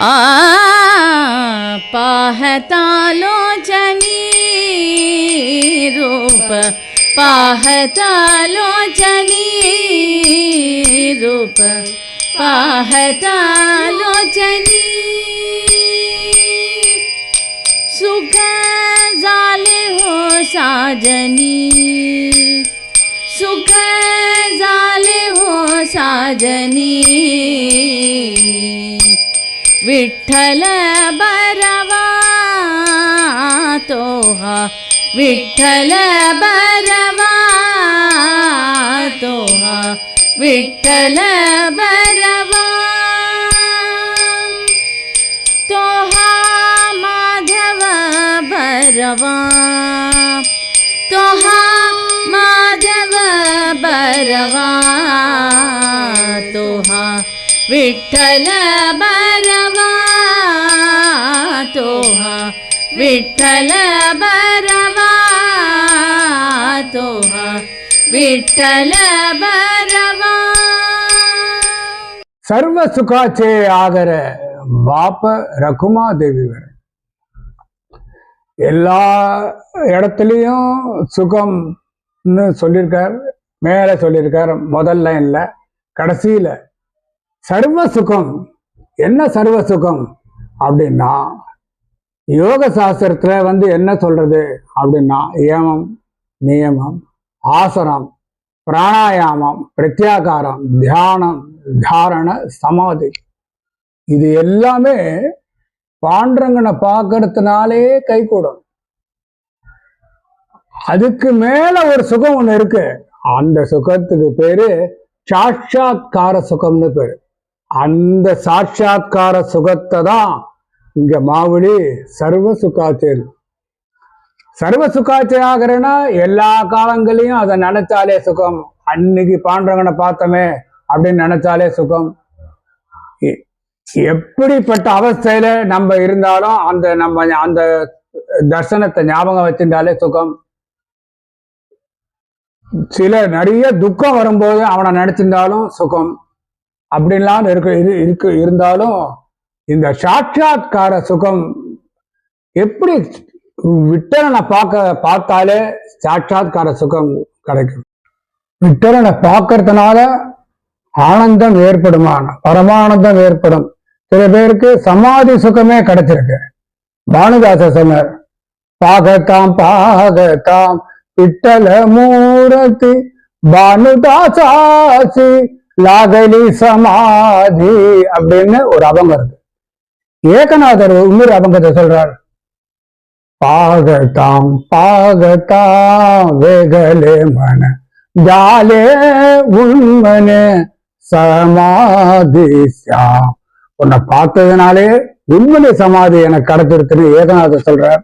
आ पाहतालोचनी रूप पाहतालोचनी रूप पाहतालोचनी सुख झाले हो साजनी सुख झाले हो साजनी। വിട്ടല ബരവാഹ വിട്ടല ബരവാഹ വിട്ടല ബരവാഹ മാധവ ബരവാഹ മാധവ ബരവാ விட்டல பரவா தோஹா. விட்டல பரவா விட்டல சர்வ சுகாச்சே ஆதர பாப்ப ரகுமா தேவிவர் எல்லா இடத்துலையும் சுகம்னு சொல்லியிருக்கார் மேலே சொல்லியிருக்கார் முதல் லைனில் கடைசியில். சர்வ சுகம் என்ன சர்வ சுகம் அப்படின்னா யோக சாஸ்திரத்துல வந்து என்ன சொல்றது? அப்படின்னா ஏமம் நியமம் ஆசனம் பிராணாயாமம் பிரத்யாகாரம் தியானம் தாரண சமாதி. இது எல்லாமே பாண்டரங்கனை பார்க்கறதுனாலே கைகூடும். அதுக்கு மேல ஒரு சுகம் ஒன்று இருக்கு. அந்த சுகத்துக்கு பேரு சாட்சாத்கார சுகம்னு பேரு. அந்த சாட்சாத்கார சுகத்தை தான் இங்க மாவுளி சர்வ சுகாச்சேரி. சர்வ சுகாச்சே எல்லா காலங்களையும் அதை நினைச்சாலே சுகம். அன்னைக்கு பாண்டவங்கனை பார்த்தோமே அப்படின்னு நினைச்சாலே சுகம். எப்படிப்பட்ட அவஸ்தையில நம்ம இருந்தாலும் அந்த நம்ம அந்த தர்சனத்தை ஞாபகம் வச்சிருந்தாலே சுகம். சில நிறைய துக்கம் வரும்போது அவனை நினைச்சிருந்தாலும் சுகம். அப்படின்லாம் இருக்கு இரு- இருக்கு இருந்தாலும் இந்த சாட்சாத்கார சுகம் எப்படி விட்டலனை பார்க்க பார்த்தாலே சாட்சாத்கார சுகம் கிடைக்கும். விட்டலனை பார்க்கறதுனால ஆனந்தம் ஏற்படுமான பரமானந்தம் ஏற்படும். சில பேருக்கு சமாதி சுகமே கிடைச்சிருக்கு. பானுதாச சொன்னார் பாகத்தாம் பாகத்தாம் விட்டல மூரத்தி பானுதாசாசி லாகலி சமாதி அப்படின்னு ஒரு அபங்கம் இருக்கு. ஏகநாதர் இன்னொரு அபங்கத்தை சொல்றார் பாகத்தாம் பாகத்தாம் வேகலே மன ஜாலே உண்மனே சமாதி சியாம் உன்னை பார்த்ததுனாலே உண்மனை சமாதி எனக்கு கடத்திருக்குன்னு ஏகநாதர் சொல்றார்.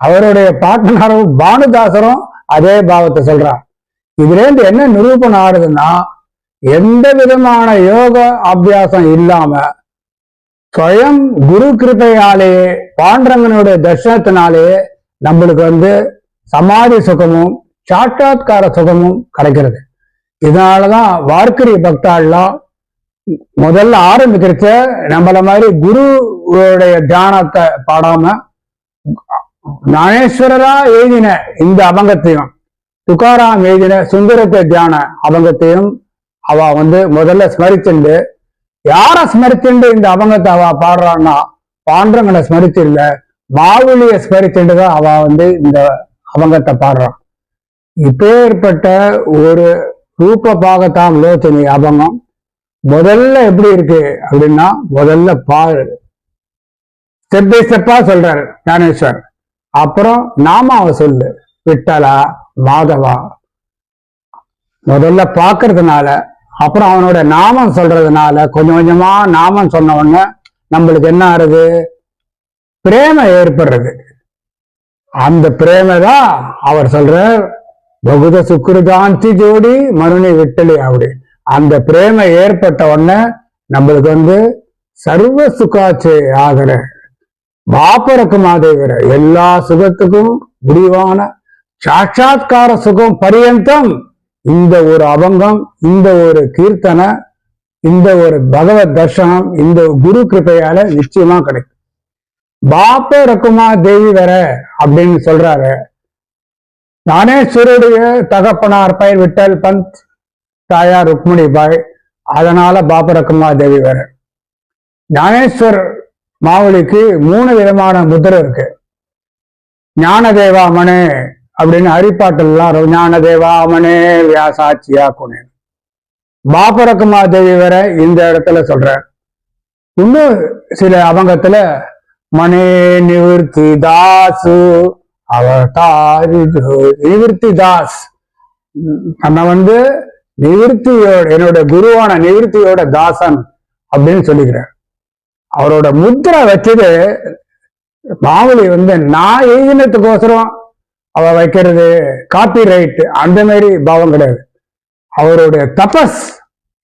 அவருடைய பாட்டனாரும் பானுதாசரும் அதே பாவத்தை சொல்றார். இதுல இருந்து என்ன நிரூபணம் ஆடுதுன்னா எந்த விதமான யோக அபியாசம் இல்லாம ஸ்வயம் குரு கிருபையாலேயே பாண்டரங்கனுடைய தர்சனத்தினாலே நம்மளுக்கு வந்து சமாதி சுகமும் சாட்சாத்கார சுகமும் கிடைக்கிறது. இதனாலதான் வார்க்கரி பக்தாள்லாம் முதல்ல ஆரம்பிக்கிறச்ச நம்மள மாதிரி குருவுடைய தியானத்தை பாடாம ஞானேஸ்வரரா எழுதின இந்த அபங்கத்தையும் துகாராம் எழுதின சுந்தரத்தை தியான அபங்கத்தையும் அவ வந்து முதல்ல ஸ்மரிச்சுண்டு யார ஸ்மரிச்சுண்டு இந்த அபங்கத்தை அவ பாடுறான்னா பாண்டவங்களை ஸ்மரித்து இல்ல மாவுளிய ஸ்மரிச்சுண்டு தான் அவ வந்து இந்த அபங்கத்தை பாடுறான். இப்பேற்பட்ட ஒரு ரூப பாகத்தாம் லோச்சனி அபங்கம். முதல்ல எப்படி இருக்கு அப்படின்னா முதல்ல பாரு ஸ்டெப் பை ஸ்டெப்பா சொல்றாரு ஞானேஸ்வர். அப்புறம் நாமாவை சொல்லு விட்டலா மாதவா. முதல்ல பாக்குறதுனால அப்புறம் அவனோட நாமம் சொல்றதுனால கொஞ்சம் கொஞ்சமா நாமம் சொன்ன உடனே நம்மளுக்கு என்ன ஆறுது பிரேம ஏற்படுறது. அந்த பிரேம தான் அவர் சொல்றார் பகுத சுக்குருதாந்தி ஜோடி மருணி விட்டலி அப்படி அந்த பிரேம ஏற்பட்ட உடனே நம்மளுக்கு வந்து சர்வ சுகாட்சி ஆகிற பாப்பரக்கு மாதேவர எல்லா சுகத்துக்கும் முடிவான சாட்சாத்கார சுகம் பரியந்தம் இந்த ஒரு அபங்கம் இந்த ஒரு கீர்த்தனை இந்த ஒரு பகவத் தர்ஷனம் இந்த குரு கிருபையால நிச்சயமா கிடைக்கும். பாப்ப ரகுமா தேவி வேற அப்படின்னு சொல்றாரு. ஞானேஸ்வருடைய தகப்பனார் பயிர் விட்டல் பந்த் தாயார் ருக்மிணி பாய் அதனால பாப்ப ரகுமா தேவி வேற. ஞானேஸ்வர் மாவுளிக்கு மூணு விதமான முதிரை இருக்கு. ஞானதேவாமனு அப்படின்னு ஹரிப்பாட்டெல்லாம் ஞானதேவாமனே வியாசாட்சியா குணே பாபரக்குமா தேவி வர இந்த இடத்துல சொல்ற. இன்னும் சில அவங்கத்துல மனே நிவர்த்தி தாசு அவதாரி நிவர்த்தி தாஸ். நம்ம வந்து நிவர்த்தியோட என்னோட குருவான நிவர்த்தியோட தாசன் அப்படின்னு சொல்லிக்கிறார். அவரோட முத்திரை வச்சது மாவுளி வந்து நான் எழுதினத்துக்கோசரம் அவ வைக்கிறது காப்பி ரைட் அந்த மாதிரி பாவம் கிடையாது. அவருடைய தபஸ்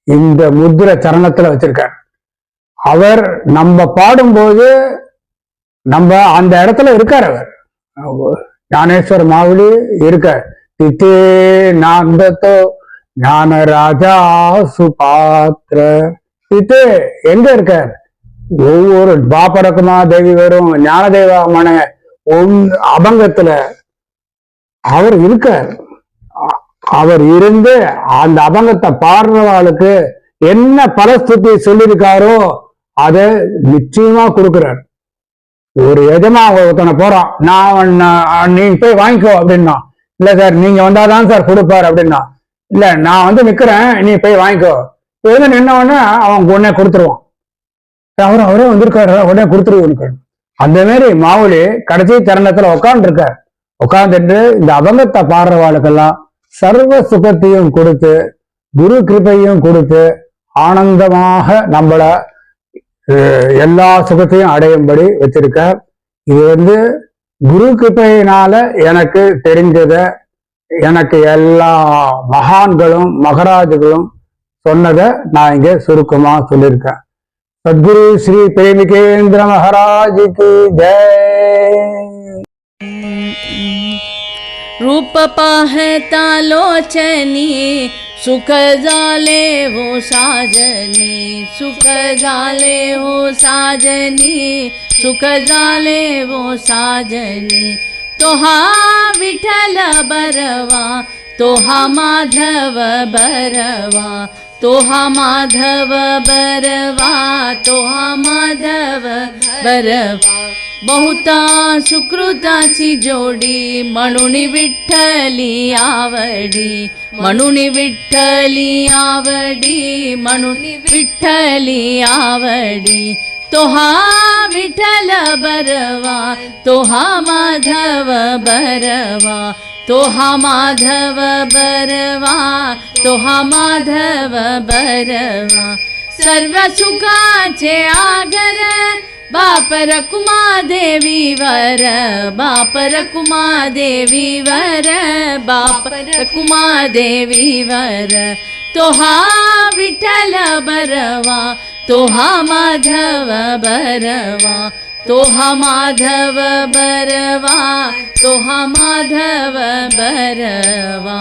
இந்த முத்திர சரணத்துல வச்சிருக்கார். அவர் நம்ம பாடும்போது நம்ம அந்த இடத்துல இருக்கார் அவர். ஞானேஸ்வர மாவுளி இருக்கார். தித்தே நாந்தத்தோ ஞான ராஜா சுபாத்திர தித்தே எங்க இருக்கார்? ஒவ்வொரு பாப்பரக்குமா தேவி வரும் ஞானதேவமான அபங்கத்துல அவர் இருக்கார். அவர் இருந்து அந்த அபங்கத்தை பாடுறவாளுக்கு என்ன பலஸ்துதி சொல்லியிருக்காரோ அதை நிச்சயமா கொடுக்கிறார். ஒரு எஜமா ஒருத்தனை போறான். நான் அவன் நீ போய் வாங்கிக்கோ அப்படின்னா. இல்ல சார் நீங்க வந்தாதான் சார் கொடுப்பார் அப்படின்னா. இல்ல நான் வந்து நிக்கிறேன் நீ போய் வாங்கிக்கோ. எது நின்ன உடனே அவன் உடனே கொடுத்துருவான். அவர் அவரே வந்திருக்காரு உடனே கொடுத்துருவோம் அந்த மாதிரி மாவுலி கடைசி தருணத்துல உட்காந்துருக்கார் உட்கார்ந்துட்டு இந்த அபங்கத்தை பாடுறவாளுக்கெல்லாம் சர்வ சுகத்தையும் கொடுத்து குரு கிருப்பையும் கொடுத்து ஆனந்தமாக நம்மள எல்லா சுகத்தையும் அடையும்படி வச்சிருக்க இது வந்து குரு கிருப்பையினால எனக்கு தெரிஞ்சத எனக்கு எல்லா மகான்களும் மகராஜுகளும் சொன்னதை நான் இங்க சுருக்கமா சொல்லியிருக்கேன். சத்குரு ஸ்ரீ பிரேமிகேந்திர மகாராஜுக்கு ஜெய்! रूप पाहता लोचनी सुख जाले हो साजनी, सुख जाले हो साजनी, सुख जाले हो साजनी। तोहा विठल बरवा, तोहा माधव बरवा, तोहा माधव बरवा, तोहा माधव बरवा। बहुता सुकृतासी जोडी म्हणून विठ्ठली आवडी। म्हणून विठ्ठली आवडी म्हणून विठ्ठली आवडी। तोहा विठ्ठल बरवा, तोहा माधव बरवा। तोहा माधव बरवा, तोहा माधव बरवा। सर्व सुखाचे आगर बापर कुमादेवी वर बापर कुमादेवी वर बापर कुमादेवी वर। तोहा विठल बरवा, तोहा माधव बरवा, तोहा माधव बरवा, तोहा माधव बरवा।